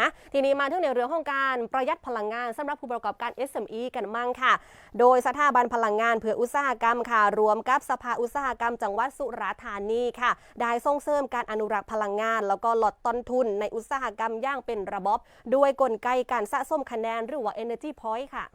นะทีนี้มาถึงในเรื่องของการประหยัดพลังงานสำหรับผู้ประกอบการ SME กันมั่งค่ะ โดยสถาบันพลังงานเพื่ออุตสาหกรรมค่ะ รวมกับสภาอุตสาหกรรม จังหวัดสุราษฎร์ธานีค่ะ ได้ส่งเสริมการอนุรักษ์พลังงาน แล้วก็ลดต้นทุนในอุตสาหกรรมย่างเป็นระบบด้วยกลไกการสะสมคะแนนหรือว่า Energy Point ค่ะ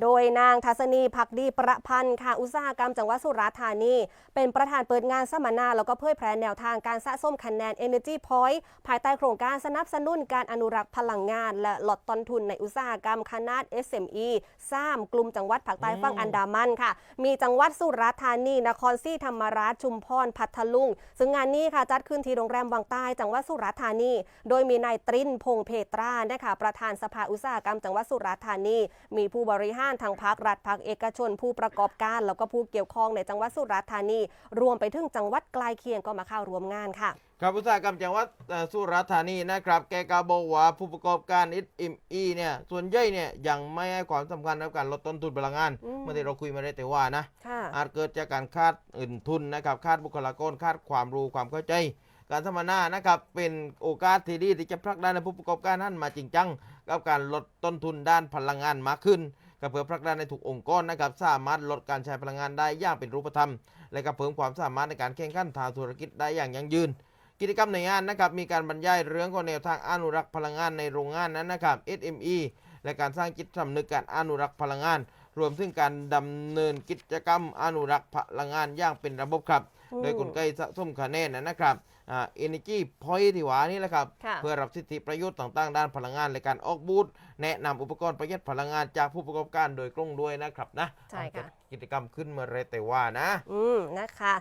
โดยนางทัศนีพักดีประพันธ์ค่ะอุตสาหกรรมจังหวัดสุราษฎร์ธานี เป็นประธานเปิดงานสัมมนา แล้วก็เผยแพร่แนวทางการสะสมคะแนน Energy Point ภายใต้โครงการสนับสนุนการอนุรักษ์พลังงาน และลดต้นทุนในอุตสาหกรรมขนาด SME 3กลุ่มจังหวัดภาคใต้ฝั่งอันดามันค่ะ มีจังหวัดสุราษฎร์ธานี นครศรีธรรมราชชุมพรพัทลุง ซึ่งงานนี้ค่ะจัดขึ้นที่โรงแรมวังใต้จังหวัดสุราษฎร์ธานี โดยมีนายตรินพงเพตรานะคะประธานสภาอุตสาหกรรมจังหวัดสุราษฎร์ธานี มีผู้บริหารทางภาครัฐภาคเอกชน ผู้ประกอบการ แล้วก็ผู้เกี่ยวข้องในจังหวัดสุราษฎร์ธานี รวมไปถึงจังหวัดใกล้เคียงก็มาเข้าร่วมงานค่ะ ครับอุตสาหกรรมจังหวัดเอ่อสุราษฎร์ธานีนะครับ แกกล่าวบอกว่าผู้ประกอบการอิเอ็มอีเนี่ยส่วนใหญ่เนี่ยยังไม่ให้ความสำคัญกับการลดต้นทุนพลังงานอืมเมื่อที่เราคุยมาได้แต่ว่านะค่ะอาจเกิดจากการคาดอื่นทุนนะครับคาดบุคลากรคาดความรู้ความเข้าใจการสัมมนานะครับเป็นโอกาสที่ดีที่จะผลักดันให้ผู้ประกอบการนั้นมาจริงจัง กับการลดต้นทุนด้านพลังงานมากขึ้น ก็เพื่อผลักดันในทุกองค์กรนะครับสามารถลดการใช้พลังงานได้อย่างเป็นรูปธรรม และก็เพิ่มความสามารถในการแข่งขันทางธุรกิจได้อย่างยั่งยืน กิจกรรมในงานนะครับมีการบรรยายเรื่องของแนวทางอนุรักษ์พลังงานในโรงงานนั้นนะครับ SME และการสร้างจิตสำนึกการอนุรักษ์พลังงาน รวมถึงการดำเนินกิจกรรมอนุรักษ์พลังงานอย่างเป็นระบบครับอืมโดยกลไกสะสมคะแนนนะครับอ่า energy point ที่ว่านี่แหละครับค่ะเพื่อรับสิทธิประโยชน์ต่างๆ ด้านพลังงานและการออกบูธแนะนำอุปกรณ์ประหยัดพลังงานจากผู้ประกอบการโดยตรงด้วยนะครับนะใช่ค่ะกิจกรรมขึ้นมาเลยแต่ว่านะ อืมนะคะ